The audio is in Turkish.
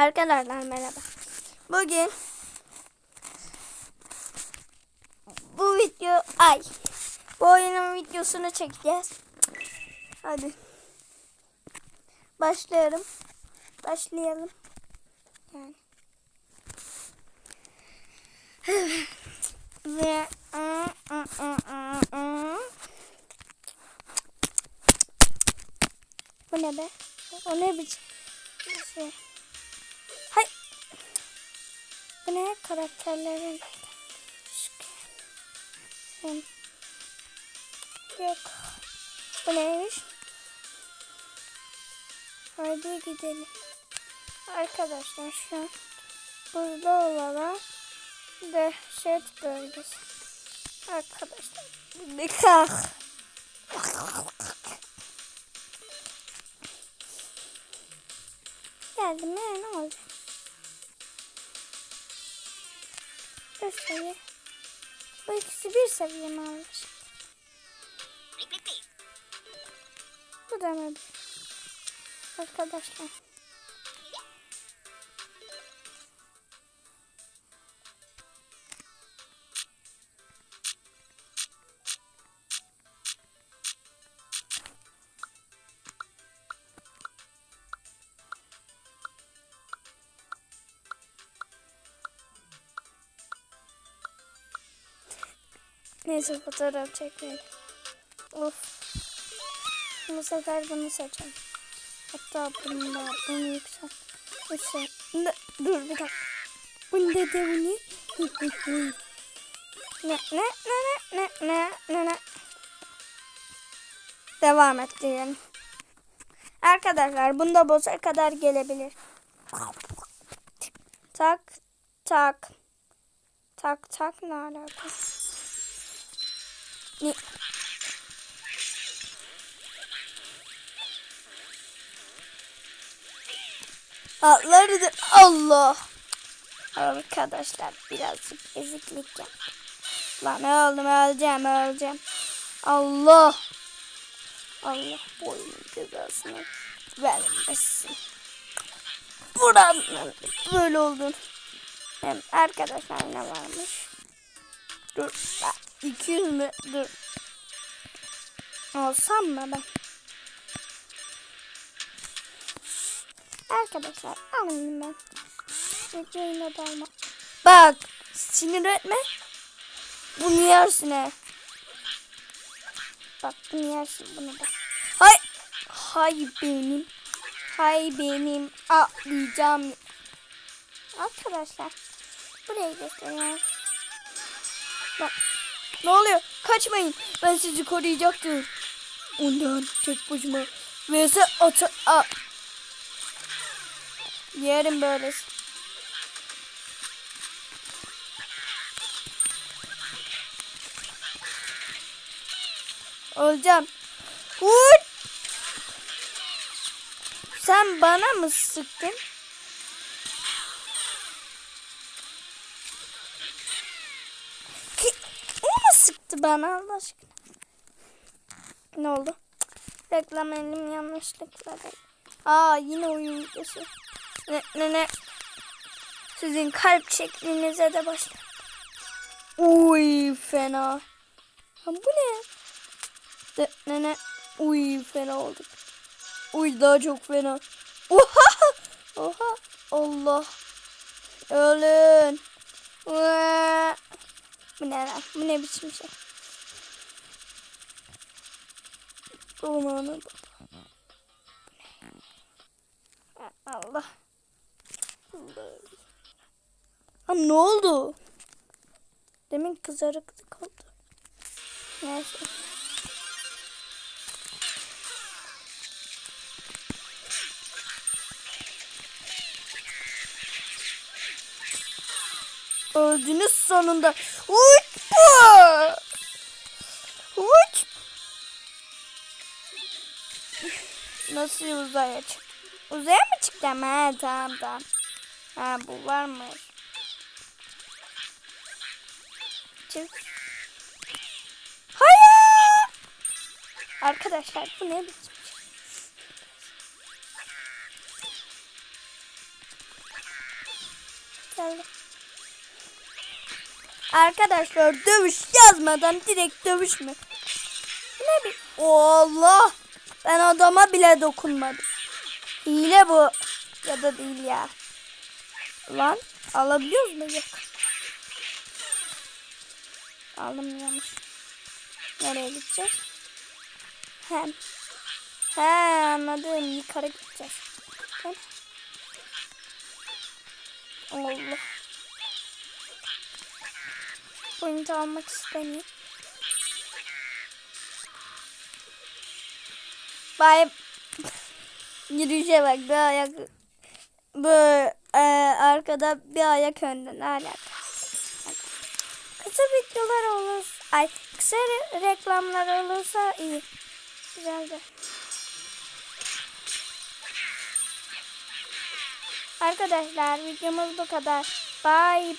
Arkadaşlar merhaba. Bugün bu video ay bu oyunun videosunu çekeceğiz. Hadi. Başlıyorum. Başlayalım. Yani. Ve Bu ne be? O ne biçim? Şey. Bu ne karakterlerin? Yok. Bu neymiş? Haydi gidelim. Arkadaşlar şu an buzda olarak dehşet bölgesi. Arkadaşlar kalk. Geldim ya ne oldu? Bir seviye. Bu ikisi bir seviye mi almış? Bu da mı? Arkadaşlar. Neyse fotoğraf çekmeyelim. Of. Bu sefer bunu seçelim. Hatta bunu da bunu yüksel. Yüksel. Ne- Dur bir dakika. Bu ne de bu ne? Ne ne ne ne ne ne ne. Devam et diyelim. Arkadaşlar bunda boss'a kadar gelebilir. Tak tak. Tak tak ne alaka? Ne? Atları Allah. Arkadaşlar birazcık eziklik yap. Lan öldüm öleceğim öleceğim. Allah. Allah boyunun cezasını vermesin. Buranın böyle oldun. Hem arkadaşlar ne varmış? Dur. ha, 200 mü? Dur. Alsam mı ben? Arkadaşlar alayım ben. Videoyu da alma. Bak sinir etme. Bunu yersin he. Bak bunu yersin bunu da. Hay. Hay benim. Hay benim. Atlayacağım. Arkadaşlar. Burayı gösteriyorum. Bak. Ne oluyor? Kaçmayın. Ben sizi koruyacaktım. Ondan tek başıma. Vs ata... A. Yerim böyle. Öleceğim. Uy! Sen bana mı sıktın? Ki, o sıktı bana Allah aşkına? Ne oldu? Reklam elim yanlışlıkla. Aa yine oyun videosu. Ne ne ne. Sizin kalp şeklinize de başla. Uy fena. Ha, bu ne? De, ne ne. Uy fena olduk. Uy daha çok fena. Oha! Oha! Allah. Ölün. Uaa! Bu ne lan? Bu ne biçim şey? Aman Allah. Allah. Ha ne oldu? Demin kızarıklık oldu. Neyse. Öldünüz sonunda. Uç. Uç. Nasıl uzaya çık? Uzaya mı çıktım? Ha tamam tamam. Ha bu varmış. Çık. Hayır. Arkadaşlar bu ne biçim şey? Geldi. Arkadaşlar dövüş yazmadan direkt dövüş mü? Ne bir... Allah! Ben adama bile dokunmadım. Hile bu. Ya da değil ya. Lan alabiliyoruz mu? Yok. Yanlış. Nereye gideceğiz? Hem. He anladım. Yukarı gideceğiz. Hem. Allah. Point almak istemiyorum. Bay yürüyüşe bak bir ayak bu e, arkada bir ayak önde ne alaka? Kısa videolar olur. Ay kısa re- reklamlar olursa iyi. Güzeldi. Arkadaşlar videomuz bu kadar. Bye.